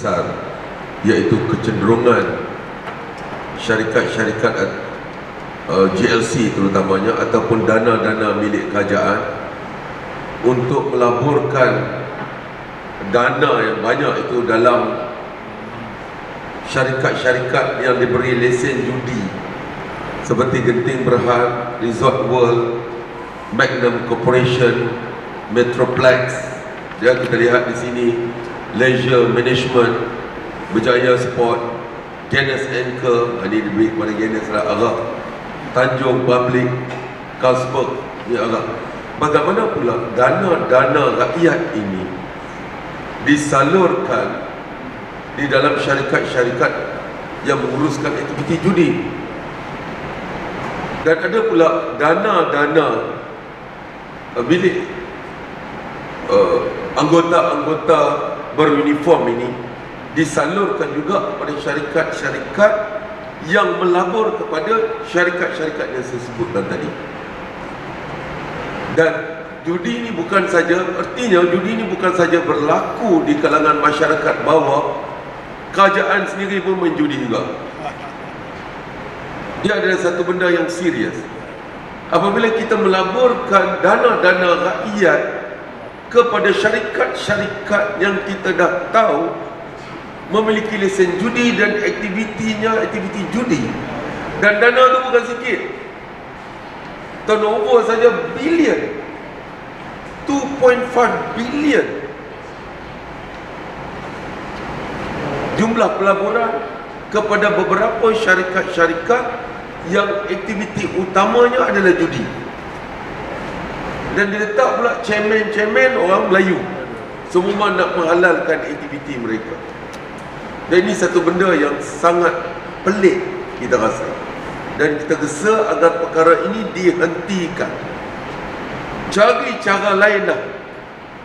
besar iaitu kecenderungan syarikat-syarikat uh, GLC terutamanya ataupun dana-dana milik kerajaan untuk melaburkan dana yang banyak itu dalam syarikat-syarikat yang diberi lesen judi seperti Genting Berhad, Resort World, Magnum Corporation, Metroplex. Ya kita lihat di sini Leisure Management, Berjaya Sport, Guinness Anchor, ini diberi kepada Guinness lah agak. Tanjung Public, Carlsberg, ni agak. Bagaimana pula dana-dana rakyat ini disalurkan di dalam syarikat-syarikat yang menguruskan aktiviti judi? Dan ada pula dana-dana uh, milik uh, anggota-anggota beruniform ini disalurkan juga kepada syarikat-syarikat yang melabur kepada syarikat-syarikat yang saya sebutkan tadi. Dan judi ini bukan saja artinya judi ini bukan saja berlaku di kalangan masyarakat bawah kerajaan sendiri pun main judi juga. Dia adalah satu benda yang serius. Apabila kita melaburkan dana-dana rakyat kepada syarikat-syarikat yang kita dah tahu memiliki lesen judi dan aktivitinya aktiviti judi. Dan dana tu bukan sikit. Turnover saja bilion. 2.5 bilion. Jumlah pelaburan kepada beberapa syarikat-syarikat yang aktiviti utamanya adalah judi dan diletak pula cemen-cemen orang Melayu. Semua nak menghalalkan aktiviti mereka. Dan ini satu benda yang sangat pelik kita rasa. Dan kita gesa agar perkara ini dihentikan. Cari cara lain lah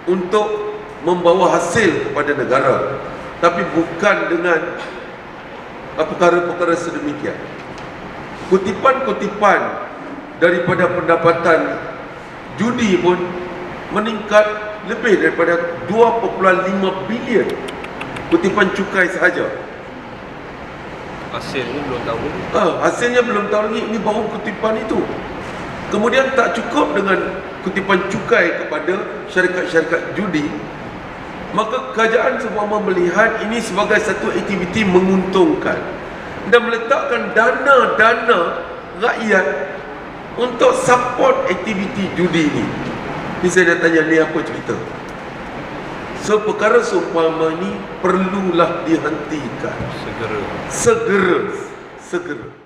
untuk membawa hasil kepada negara. Tapi bukan dengan perkara-perkara sedemikian. Kutipan-kutipan daripada pendapatan judi pun meningkat lebih daripada 2.5 bilion kutipan cukai sahaja Hasilnya belum tahu lagi. Ah, hasilnya belum tahu lagi ini baru kutipan itu. Kemudian tak cukup dengan kutipan cukai kepada syarikat-syarikat judi, maka kerajaan semua melihat ini sebagai satu aktiviti menguntungkan dan meletakkan dana-dana rakyat untuk support aktiviti judi ini. Ini saya dah tanya ni apa cerita? So perkara seumpama ini perlulah dihentikan Segera. segera segera